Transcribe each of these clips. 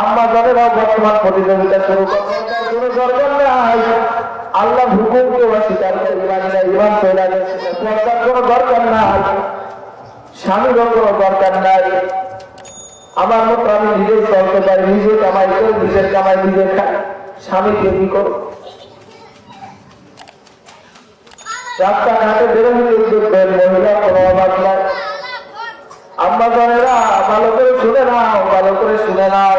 আম্মা জানেরাও বর্তমান প্রতিযোগিতা শুরু কোনো দরকার নাই। আল্লাহ হুকুমকে অস্বীকার করে ইমান নাই ইমান চলে গেছে পর্দার কোনো দরকার নাই। স্বামীরও কোনো দরকার নাই। আমার মতো আমি নিজেই চলতে পারি নিজে কামাই করে নিজের কামাই নিজে খাই। স্বামীকে কি করো রাস্তাঘাটে বেরোলে মহিলা কোনো অভাব নাই। আম্মা জানেরা ভালো করে শুনে নাও ভালো করে শুনে নাও।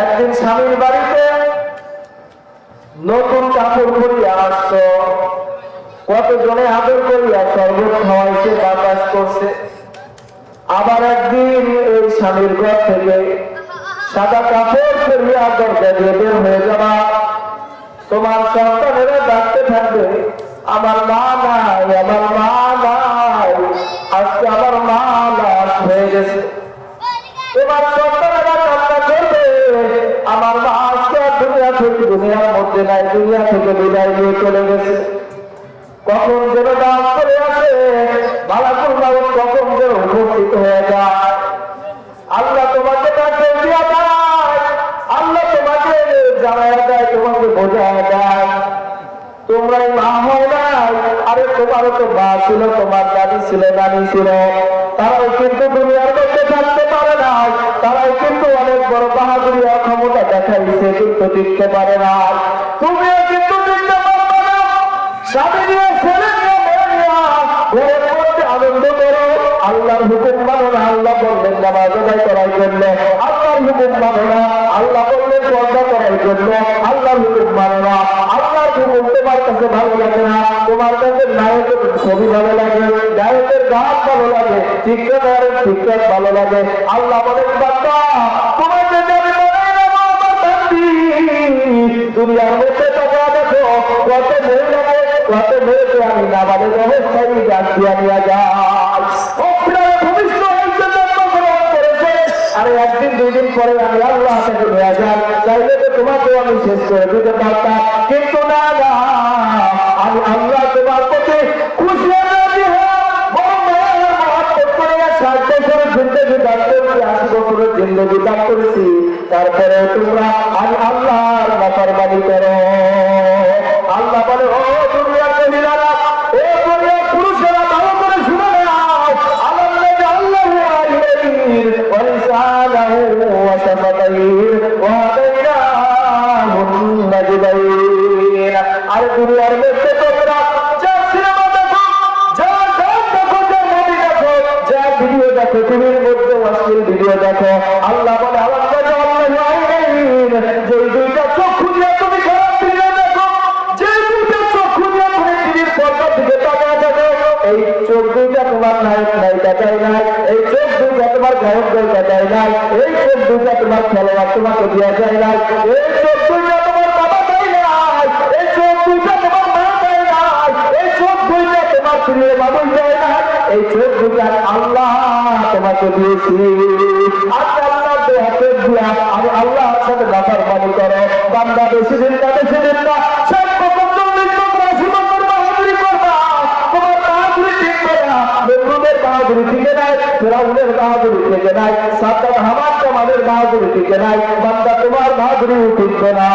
একদিন স্বামীর বাড়িতে নতুন কাপড় পরিয়া আসছ, কতজনে আদর করিয়া শরবত খাওয়াইছে বাতাস করছে। আবার একদিন এই স্বামীর ঘর থেকে সাদা কাপড় পরিয়া দরজা দিয়ে বের হয়ে যাবা। তোমার সন্তানেরা ডাকতে থাকবে, আমার মা নাই, আমার মা দুনিয়ার মধ্যে নাই, দুনিয়া থেকে বিদায় নিয়ে চলে গেছে। কখন যেন ডাক চলে আসে, বালাকুল মাউত কখন যেন উপস্থিত হয়ে যায়। আল্লাহ তোমাকে আল্লাহ তোমাকে জানায় দেয়, তোমাকে বোঝায় দেয়। তোমরাই মা হয় নাই আরে তোমারও তো মা ছিল, তোমার দাদি ছিল, নানি ছিল। তারাও কিন্তু দুনিয়ার টিকতে পারে না। তুমিও কিন্তু টিকতে পারবে না। স্বামী নিয়ে ছেলে মধ্যে আনন্দ করো। আল্লাহর হুকুম মানো না, আল্লাহ বললেন নামাজ আদায় করার জন্য। আল্লাহর হুকুম মানো না, আল্লাহ বললেন পর্দা করার জন্য। আল্লাহর হুকুম মানো না, আল্লাহর হুকুম তোমার কাছে ভালো লাগে না। তোমার কাছে নায়কের ছবি ভালো লাগে, নায়কের গান ভালো লাগে শিক্ষকের শিক্ষক ভালো লাগে। আল্লাহ বলেন বাচ্চা তোমাকে দুনিয়ার মধ্যে টাকা দেখো, কত মহিলাকে, কত মেয়েকে আমি নাবালের অবস্থায় গাছিয়া নিয়ে একদিন পরে আমি আল্লাহ তো আমি কিন্তু না আমি আল্লাহ তোমার প্রতি তারপরে তোমরা আমি আল্লাহর নাফরমানি করো। আল্লাহ বলে, ও দুনিয়া মহিলারা, ও দুনিয়া পুরুষেরা, ভালো করে শুনে নাও। আল্লাহ আল্লাহ আলাইহির ওয়া লিসানাহু দিকে তাকিয়ে দেখো, এই চোখ দুইটা তোমার নায়ক নায়িকা চাই নাই, এই চোখ দুইটা তোমার গায়ক গায়িকা চাই নাই, এই চোখ দুইটা তোমার খেলোয়াড় তোমাকে দিয়া যায় নাই, এই চোখ দুইটা তোমার বাবা চাই নাই, এই চোখ দুইটা তোমার মা চাই নাই, এই চোখ দুইটা তোমার প্রিয় মানুষ চাই নাই, এই চোখ দুইটা আল্লাহ তোমাকে দিয়েছি। আজকে আল্লাহ দেহাতে দিয়া আমি আল্লাহর সাথে ব্যাপার মানি করো, বান্দা বেশি নাই সাদ্দাত হামাদ তোমাদের বাহাদুরি টিকে নাই বান্দা তোমার বাহাদুরি ঠিকবে না।